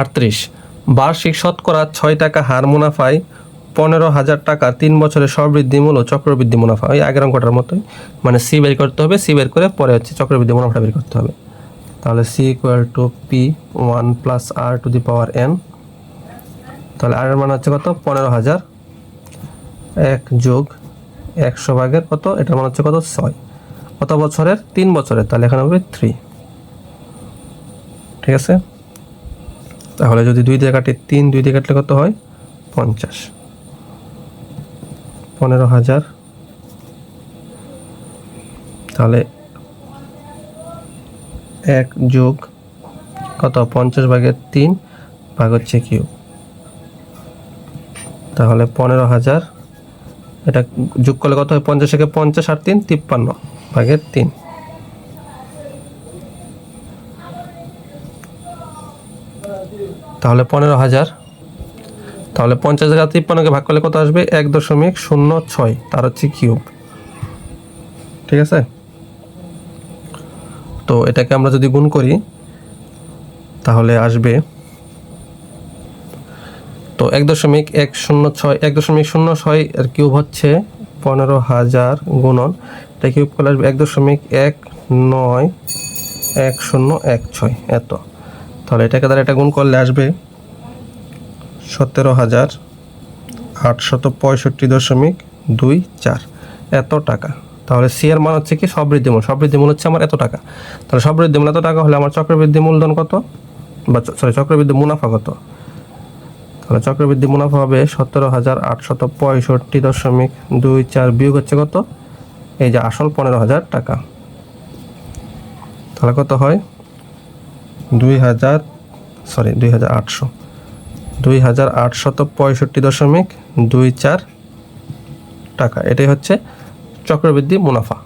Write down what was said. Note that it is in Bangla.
আটত্রিশ। বার্ষিক শতকরা ছয় টাকা হার মুনাফায় পনেরো হাজার টাকা তিন বছরের সবৃদ্ধি মূল চক্রবৃদ্ধি মুনাফা। ওই আগের অঙ্কটার মতোই। মানে সি বের করতে হবে সি বের করে পরে হচ্ছে চক্রবৃদ্ধি মুনাফা বের করতে হবে। তাহলে C equal to P one plus R to the power N তাহলে আর মান হচ্ছে কত? পনেরো হাজার। এক যোগ একশো ভাগের কত? এটার মান হচ্ছে কত? ছয়। কত বছরের? তিন বছরের। তাহলে এখানে হবে থ্রি ঠিক আছে? তাহলে যদি দুই দিয়ে কাটি তিন, দুই দিয়ে কাটলে কত হয়? পঞ্চাশ। পনেরো হাজার। তাহলে এক যোগ কত? পঞ্চাশ ভাগের তিন ভাগ হচ্ছে কিউ। তাহলে পনেরো হাজার। এটা যোগ করলে কত হয়? পঞ্চাশ থেকে পঞ্চাশ আর তিন, তিপ্পান্ন ভাগের তিন। তাহলে পনেরো হাজার। তাহলে পঞ্চাশ হাজার তিপ্পান্নকে ভাগ করলে কত আসবে? এক দশমিক শূন্য ছয়, তার হচ্ছে কিউব। ঠিক আছে? তো এটাকে আমরা যদি গুণ করি, তাহলে আসবে তো এক দশমিক এক শূন্য ছয়, এক দশমিক শূন্য ছয় এর কিউব হচ্ছে পনেরো হাজার গুণন। এটা কিউব করলে আসবে এক দশমিক এক নয়, এক শূন্য এক ছয়, এত। তাহলে এটাকে দ্বারা এটা গুণ করলে আসবে সতেরো হাজার আটশত পঁয়ষট্টি দশমিক দুই চার। এত টাকা। তাহলে সি এর মান হচ্ছে কি? সবৃদ্ধি মূল সবৃদ্ধি মূল হচ্ছে আমার এত টাকা। তাহলে সবৃদ্ধি মূল এত টাকা হলে আমার চক্রবৃদ্ধি মূলধন কত? বা সরি চক্রবৃদ্ধি মুনাফা কত? তাহলে চক্রবৃদ্ধি মুনাফা হবে সতেরো হাজার আটশত পঁয়ষট্টি দশমিক দুই চার বিয়োগ হচ্ছে কত? এই যে আসল পনেরো হাজার টাকা। তাহলে কত হয়? দুই হাজার সরি দুই হাজার আটশো। দুই হাজার আটশত পঁয়ষট্টি দশমিক দুই চার টাকা। এটাই হচ্ছে চক্রবৃদ্ধি মুনাফা।